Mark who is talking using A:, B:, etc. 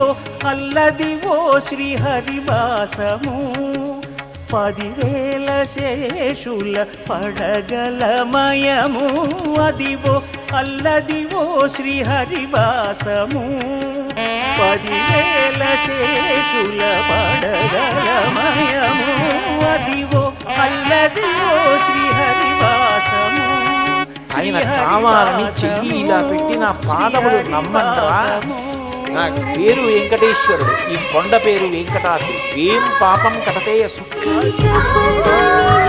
A: అల్లదివో శ్రీహరివాసము. పదివేల శేషుల పడగలమయము. అదివో అల్లదివో శ్రీహరివాసము. పదివేల శేషుల పడగలమయము. అదివో అల్లదివో శ్రీహరివాసము.
B: ఆయన కావాలని చెయ్యి ఇలా పెట్టి నా పాదములు నమ్మంటరా నా పేరు వెంకటేశ్వరుడు. ఈ కొండ పేరు వెంకటాద్రి. ఏం పాపం కటతేయ
C: వెంటబడని